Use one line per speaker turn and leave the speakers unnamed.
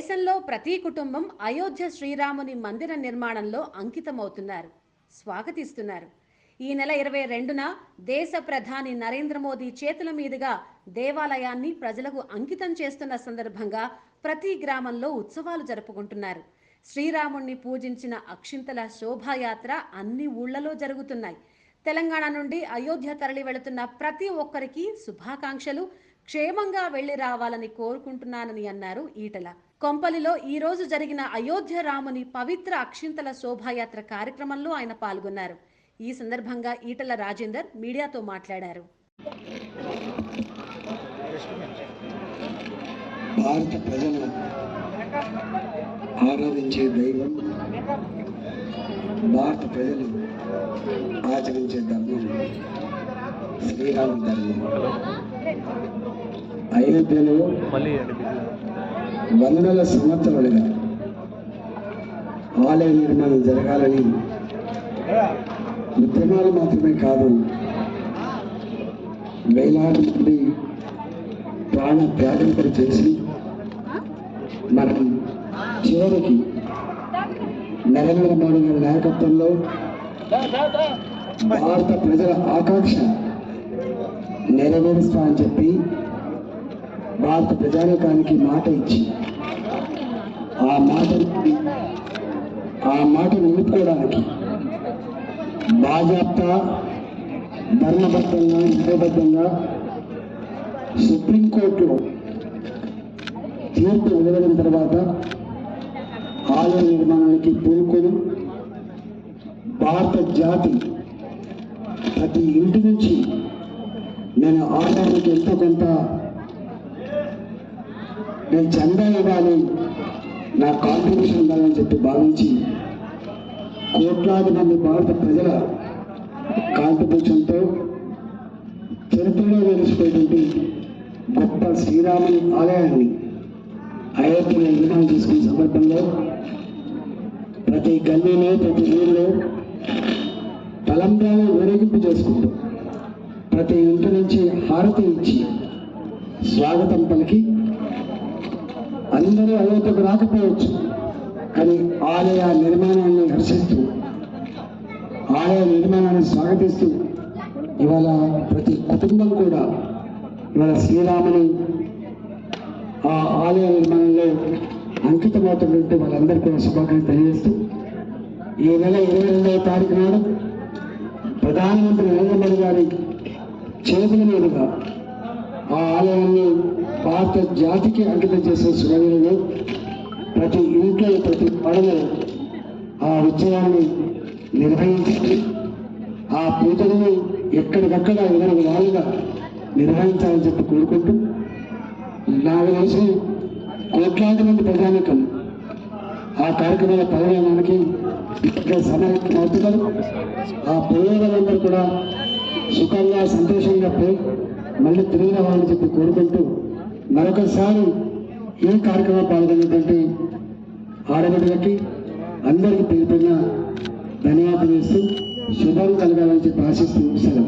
దేశంలో ప్రతి కుటుంబం అయోధ్య శ్రీరాముని మందిర నిర్మాణంలో అంకితమవుతున్నారు. స్వాగతిస్తున్నారు. ఈ నెల ఇరవై రెండున దేశ ప్రధాని నరేంద్ర మోదీ చేతుల మీదుగా దేవాలయాన్ని ప్రజలకు అంకితం చేస్తున్న సందర్భంగా ప్రతి గ్రామంలో ఉత్సవాలు జరుపుకుంటున్నారు. శ్రీరాముణ్ణి పూజించిన అక్షింతల శోభాయాత్ర అన్ని ఊళ్ళలో జరుగుతున్నాయి. తెలంగాణ నుండి అయోధ్య తరలి వెళుతున్న ప్రతి ఒక్కరికి శుభాకాంక్షలు. క్షేమంగా వెళ్ళి రావాలని కోరుకుంటున్నానని అన్నారు ఈటల. కొంపలిలో ఈ రోజు జరిగిన అయోధ్య రాముని పవిత్ర అక్షింతల శోభాయాత్ర కార్యక్రమంలో ఆయన పాల్గొన్నారు. ఈ సందర్భంగా ఈటల రాజేందర్ మీడియాతో మాట్లాడారు.
భారత ప్రజలు ఆరాధించే దైవం భారత ప్రజలు ఆచరించే ధర్మం శ్రీరామ ధర్మం. అయోధ్యలో వందల సంవత్సరాలుగా ఆలయ నిర్మాణం జరగాలని ఉద్యమాలు మాత్రమే కాదు వేలాది మంది ప్రాణ త్యాగం కూడా చేసి మనం చివరికి నరేంద్ర మోడీ గారి నాయకత్వంలో భారత ప్రజల ఆకాంక్ష నెరవేరుస్తా అని చెప్పి భారత ప్రజానీకానికి మాట ఇచ్చి ఆ మాట ఆ మాటను నిలుపుకోవడానికి బాజాప్తా ధర్మబద్ధంగా న్యాయబద్ధంగా సుప్రీంకోర్టులో తీర్పు వెలువడిన తర్వాత ఆలయ నిర్మాణానికి పూనుకొని భారత జాతి ప్రతి ఇంటి నుంచి నేను ఆలయానికి ఎంతో కొంత నేను చందా ఇవ్వాలి. నా కాంట్రిబ్యూషన్ ఉండాలని చెప్పి భావించి కోట్లాది మంది భారత ప్రజల కాంట్రిబ్యూషన్తో చరిత్రలో వెలిసిపోయేటువంటి గొప్ప శ్రీరాముని ఆలయాన్ని అయోధ్యలో నిర్మాణం చేసుకునే సందర్భంలో ప్రతి గల్లీలో ప్రతి ఊళ్ళో తలంబ్రాలు ఊరేగింపు చేసుకుంటూ ప్రతి ఇంటి నుంచి హారతి ఇచ్చి స్వాగతం పలికి అందరూ అయోధ్యకు రాకపోవచ్చు. కానీ ఆలయ నిర్మాణాన్ని హర్షిస్తూ ఆలయ నిర్మాణాన్ని స్వాగతిస్తూ ఇవాళ ప్రతి కుటుంబం కూడా ఇవాళ శ్రీరాముని ఆ ఆలయ నిర్మాణంలో అంకితమవుతున్నట్టు వాళ్ళందరికీ కూడా శుభాకాంక్షలు తెలియజేస్తూ ఈ నెల ఇరవై రెండవ తారీఖు నాడు ప్రధానమంత్రి నరేంద్ర మోడీ గారి చేతుల మీదుగా ఆ ఆలయాన్ని భారత జాతికి అంకితం చేసే శుభవేళలో ప్రతి ఇంట్లో ప్రతి పడలో ఆ ఉత్సవాన్ని నిర్వహించాలి ఆ పూజలను ఎక్కడికక్కడ ఇరవై నాలుగుగా నిర్వహించాలని చెప్పి కోరుకుంటూ నాకు తెలిసి కోట్లాది మంది ప్రజానికం ఆ కార్యక్రమాల పాల్గొనడానికి ఇప్పటికే సమాయత్తం అవుతున్నారు. ఆ పోయేవాళ్ళందరూ కూడా సుఖంగా సంతోషంగా పోయి మళ్ళీ తిరిగి రావాలని చెప్పి కోరుకుంటూ మరొకసారి ఈ కార్యక్రమం పాల్గొన్నటువంటి ఆడబిడ్డలకి అందరికీ పేరు పేరున ధన్యవాదాలు ఇస్తూ శుభం కలగాలని చెప్పి ఆశిస్తూ సెలవు.